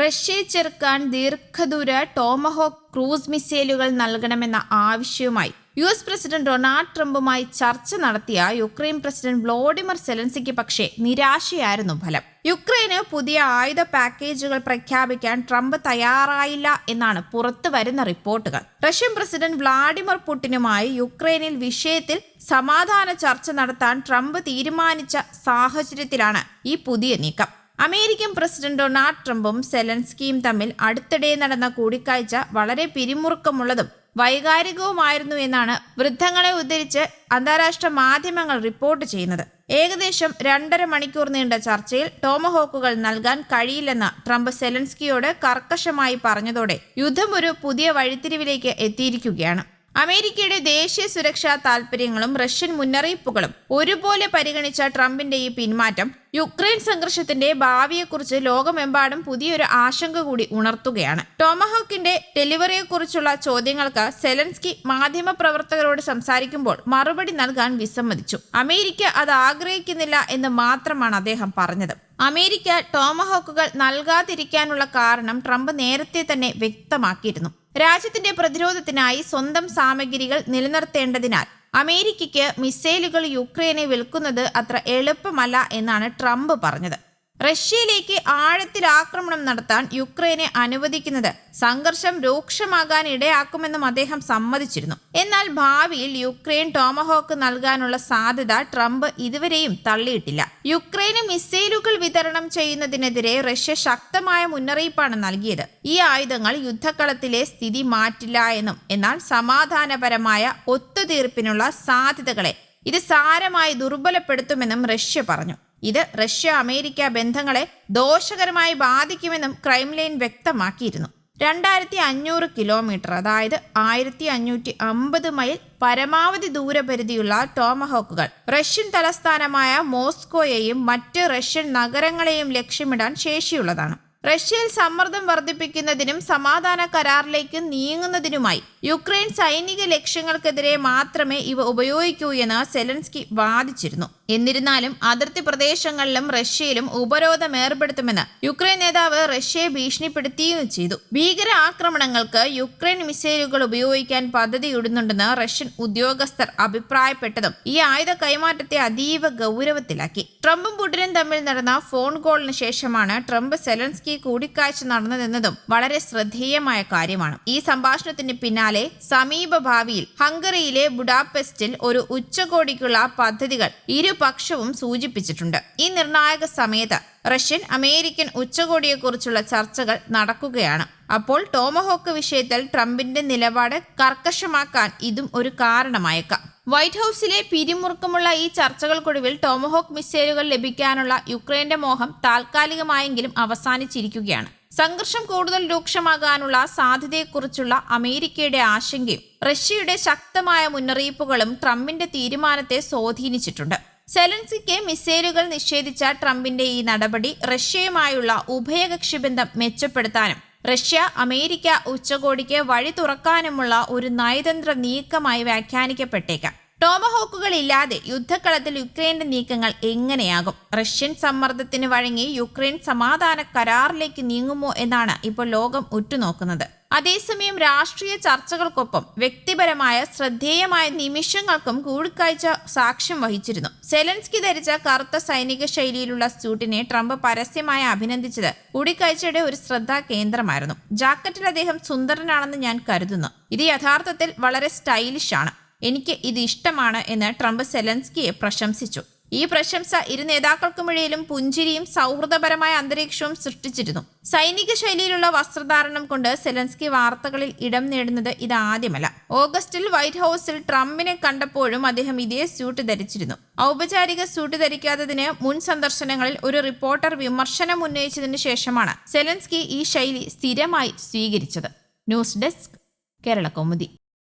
റഷ്യയെ ചെറുക്കാൻ ദീർഘദൂര ടോമഹോക്ക് ക്രൂസ് മിസൈലുകൾ നൽകണമെന്ന ആവശ്യവുമായി. യു എസ് പ്രസിഡന്റ് ഡൊണാൾഡ് ട്രംപുമായി ചർച്ച നടത്തിയ യുക്രൈൻ പ്രസിഡന്റ് വ്ളോഡിമർ സെലൻസിക്ക് പക്ഷേ നിരാശയായിരുന്നു ഫലം. യുക്രൈന് പുതിയ ആയുധ പാക്കേജുകൾ പ്രഖ്യാപിക്കാൻ ട്രംപ് തയ്യാറായില്ല എന്നാണ് പുറത്തു വരുന്ന റിപ്പോർട്ടുകൾ. റഷ്യൻ പ്രസിഡന്റ് വ്ളാഡിമിർ പുടിനുമായി യുക്രൈനിൽ വിഷയത്തിൽ സമാധാന ചർച്ച നടത്താൻ ട്രംപ് തീരുമാനിച്ച സാഹചര്യത്തിലാണ് ഈ പുതിയ നീക്കം. അമേരിക്കൻ പ്രസിഡന്റ് ഡൊണാൾഡ് ട്രംപും സെലൻസ്കിയും തമ്മിൽ അടുത്തിടെ നടന്ന കൂടിക്കാഴ്ച വളരെ പിരിമുറുക്കമുള്ളതും വൈകാരികവുമായിരുന്നു എന്നാണ് വൃദ്ധങ്ങളെ ഉദ്ധരിച്ച് അന്താരാഷ്ട്ര മാധ്യമങ്ങൾ റിപ്പോർട്ട് ചെയ്യുന്നത്. ഏകദേശം രണ്ടര മണിക്കൂർ നീണ്ട ചർച്ചയിൽ ടോമഹോക്കുകൾ നൽകാൻ കഴിയില്ലെന്ന് ട്രംപ് സെലൻസ്കിയോട് കർക്കശമായി പറഞ്ഞതോടെ യുദ്ധം ഒരു പുതിയ വഴിത്തിരിവിലേക്ക് എത്തിയിരിക്കുകയാണ്. അമേരിക്കയുടെ ദേശീയ സുരക്ഷാ താൽപര്യങ്ങളും റഷ്യൻ മുന്നറിയിപ്പുകളും ഒരുപോലെ പരിഗണിച്ച ട്രംപിന്റെ ഈ പിന്മാറ്റം യുക്രൈൻ സംഘർഷത്തിന്റെ ഭാവിയെക്കുറിച്ച് ലോകമെമ്പാടും പുതിയൊരു ആശങ്ക കൂടി ഉണർത്തുകയാണ്. ടോമഹോക്കിന്റെ ഡെലിവറിയെക്കുറിച്ചുള്ള ചോദ്യങ്ങൾക്ക് സെലൻസ്കി മാധ്യമപ്രവർത്തകരോട് സംസാരിക്കുമ്പോൾ മറുപടി നൽകാൻ വിസമ്മതിച്ചു. അമേരിക്ക അത് ആഗ്രഹിക്കുന്നില്ല എന്ന് മാത്രമാണ് അദ്ദേഹം പറഞ്ഞത്. അമേരിക്ക ടോമഹോക്കുകൾ നൽകാതിരിക്കാനുള്ള കാരണം ട്രംപ് നേരത്തെ തന്നെ വ്യക്തമാക്കിയിരുന്നു. രാജ്യത്തിന്റെ പ്രതിരോധത്തിനായി സ്വന്തം സാമഗ്രികൾ നിലനിർത്തേണ്ടതിനാൽ അമേരിക്കയ്ക്ക് മിസൈലുകൾ യുക്രൈനെ വിൽക്കുന്നത് അത്ര എളുപ്പമല്ല എന്നാണ് ട്രംപ് പറഞ്ഞത്. റഷ്യയിലേക്ക് ആഴത്തിൽ ആക്രമണം നടത്താൻ യുക്രൈനെ അനുവദിക്കുന്നത് സംഘർഷം രൂക്ഷമാകാൻ ഇടയാക്കുമെന്നും അദ്ദേഹം സമ്മതിച്ചിരുന്നു. എന്നാൽ ഭാവിയിൽ യുക്രൈൻ ടോമഹോക്ക് നൽകാനുള്ള സാധ്യത ട്രംപ് ഇതുവരെയും തള്ളിയിട്ടില്ല. യുക്രൈന് മിസൈലുകൾ വിതരണം ചെയ്യുന്നതിനെതിരെ റഷ്യ ശക്തമായ മുന്നറിയിപ്പാണ് നൽകിയത്. ഈ ആയുധങ്ങൾ യുദ്ധക്കളത്തിലെ സ്ഥിതി മാറ്റില്ല എന്നും എന്നാൽ സമാധാനപരമായ ഒത്തുതീർപ്പിനുള്ള സാധ്യതകളെ ഇത് സാരമായി ദുർബലപ്പെടുത്തുമെന്നും റഷ്യ പറഞ്ഞു. ഇത് റഷ്യ അമേരിക്ക ബന്ധങ്ങളെ ദോഷകരമായി ബാധിക്കുമെന്നും ക്രൈംലൈൻ വ്യക്തമാക്കിയിരുന്നു. രണ്ടായിരത്തി അഞ്ഞൂറ് കിലോമീറ്റർ അതായത് ആയിരത്തി അഞ്ഞൂറ്റി അമ്പത് മൈൽ പരമാവധി ദൂരപരിധിയുള്ള ടോമഹോക്കുകൾ റഷ്യൻ തലസ്ഥാനമായ മോസ്കോയെയും മറ്റ് റഷ്യൻ നഗരങ്ങളെയും ലക്ഷ്യമിടാൻ ശേഷിയുള്ളതാണ്. റഷ്യയിൽ സമ്മർദ്ദം വർദ്ധിപ്പിക്കുന്നതിനും സമാധാന കരാറിലേക്ക് നീങ്ങുന്നതിനുമായി യുക്രൈൻ സൈനിക ലക്ഷ്യങ്ങൾക്കെതിരെ മാത്രമേ ഇവ ഉപയോഗിക്കൂ എന്ന് സെലൻസ്കി വാദിച്ചിരുന്നു. എന്നിരുന്നാലും അതിർത്തി പ്രദേശങ്ങളിലും റഷ്യയിലും ഉപരോധം ഏർപ്പെടുത്തുമെന്ന് യുക്രൈൻ നേതാവ് റഷ്യയെ ഭീഷണിപ്പെടുത്തുകയും ചെയ്തു. ഭീകര ആക്രമണങ്ങൾക്ക് യുക്രൈൻ മിസൈലുകൾ ഉപയോഗിക്കാൻ പദ്ധതിയിടുന്നുണ്ടെന്ന് റഷ്യൻ ഉദ്യോഗസ്ഥർ അഭിപ്രായപ്പെട്ടതും ഈ ആയുധ കൈമാറ്റത്തെ അതീവ ഗൗരവത്തിലാക്കി. ട്രംപും പുടിനും തമ്മിൽ നടന്ന ഫോൺ കോളിന് ശേഷമാണ് ട്രംപ് സെലൻസ്കി കൂടിക്കാഴ്ച നടന്നതെന്നതും വളരെ ശ്രദ്ധേയമായ കാര്യമാണ്. ഈ സംഭാഷണത്തിന് പിന്നാലെ സമീപ ഭാവിയിൽ ഹംഗറിയിലെ ബുഡാപെസ്റ്റിൽ ഒരു ഉച്ചകോടിക്കുള്ള പദ്ധതികൾ ഇരുപക്ഷവും സൂചിപ്പിച്ചിട്ടുണ്ട്. ഈ നിർണായക സമയത്ത് റഷ്യൻ അമേരിക്കൻ ഉച്ചകോടിയെക്കുറിച്ചുള്ള ചർച്ചകൾ നടക്കുകയാണ്. അപ്പോൾ ടോമഹോക്ക് വിഷയത്തിൽ ട്രംപിന്റെ നിലപാട് കർക്കശമാക്കാൻ ഇതും ഒരു കാരണമായേക്കാം. വൈറ്റ് ഹൗസിലെ പിരിമുറുക്കമുള്ള ഈ ചർച്ചകൾക്കൊടുവിൽ ടോമഹോക്ക് മിസൈലുകൾ ലഭിക്കാനുള്ള യുക്രൈന്റെ മോഹം താൽക്കാലികമായെങ്കിലും അവസാനിച്ചിരിക്കുകയാണ്. സംഘർഷം കൂടുതൽ രൂക്ഷമാകാനുള്ള സാധ്യതയെക്കുറിച്ചുള്ള അമേരിക്കയുടെ ആശങ്കയും റഷ്യയുടെ ശക്തമായ മുന്നറിയിപ്പുകളും ട്രംപിന്റെ തീരുമാനത്തെ സ്വാധീനിച്ചിട്ടുണ്ട്. സെലൻസിക്ക് മിസൈലുകൾ നിഷേധിച്ച ട്രംപിന്റെ ഈ നടപടി റഷ്യയുമായുള്ള ഉഭയകക്ഷി ബന്ധം മെച്ചപ്പെടുത്താനും റഷ്യ അമേരിക്ക ഉച്ചകോടിക്ക് വഴി തുറക്കാനുമുള്ള ഒരു നയതന്ത്ര നീക്കമായി വ്യാഖ്യാനിക്കപ്പെട്ടേക്കാം. ടോമഹോക്കുകൾ ഇല്ലാതെ യുദ്ധക്കളത്തിൽ യുക്രൈന്റെ നീക്കങ്ങൾ എങ്ങനെയാകും? റഷ്യൻ സമ്മർദ്ദത്തിന് വഴങ്ങി യുക്രൈൻ സമാധാന കരാറിലേക്ക് നീങ്ങുമോ എന്നാണ് ഇപ്പോൾ ലോകം ഉറ്റുനോക്കുന്നത്. അതേസമയം രാഷ്ട്രീയ ചർച്ചകൾക്കൊപ്പം വ്യക്തിപരമായ ശ്രദ്ധേയമായ നിമിഷങ്ങൾക്കും കൂടിക്കാഴ്ച സാക്ഷ്യം വഹിച്ചിരുന്നു. സെലൻസ്കി ധരിച്ച കറുത്ത സൈനിക ശൈലിയിലുള്ള സ്യൂട്ടിനെ ട്രംപ് പരസ്യമായി അഭിനന്ദിച്ചത് കൂടിക്കാഴ്ചയുടെ ഒരു ശ്രദ്ധാ കേന്ദ്രമായിരുന്നു. ജാക്കറ്റിൽ അദ്ദേഹം സുന്ദരനാണെന്ന് ഞാൻ കരുതുന്നു. ഇത് യഥാർത്ഥത്തിൽ വളരെ സ്റ്റൈലിഷ് ആണ്. എനിക്ക് ഇത് ഇഷ്ടമാണ് എന്ന് ട്രംപ് സെലൻസ്കിയെ പ്രശംസിച്ചു. ഈ പ്രശംസ ഇരു നേതാക്കൾക്കുമിടയിലും പുഞ്ചിരിയും സൗഹൃദപരമായ അന്തരീക്ഷവും സൃഷ്ടിച്ചിരുന്നു. സൈനിക ശൈലിയിലുള്ള വസ്ത്രധാരണം കൊണ്ട് സെലൻസ്കി വാർത്തകളിൽ ഇടം നേടുന്നത് ഇതാദ്യമല്ല ഓഗസ്റ്റിൽ വൈറ്റ് ഹൌസിൽ ട്രംപിനെ കണ്ടപ്പോഴും അദ്ദേഹം ഇതേ സ്യൂട്ട് ധരിച്ചിരുന്നു. ഔപചാരിക സ്യൂട്ട് ധരിക്കാത്തതിന് മുൻ സന്ദർശനങ്ങളിൽ ഒരു റിപ്പോർട്ടർ വിമർശനം ഉന്നയിച്ചതിന് ശേഷമാണ് സെലൻസ്കി ഈ ശൈലി സ്ഥിരമായി സ്വീകരിച്ചത്. News desk Kerala Kaumudi.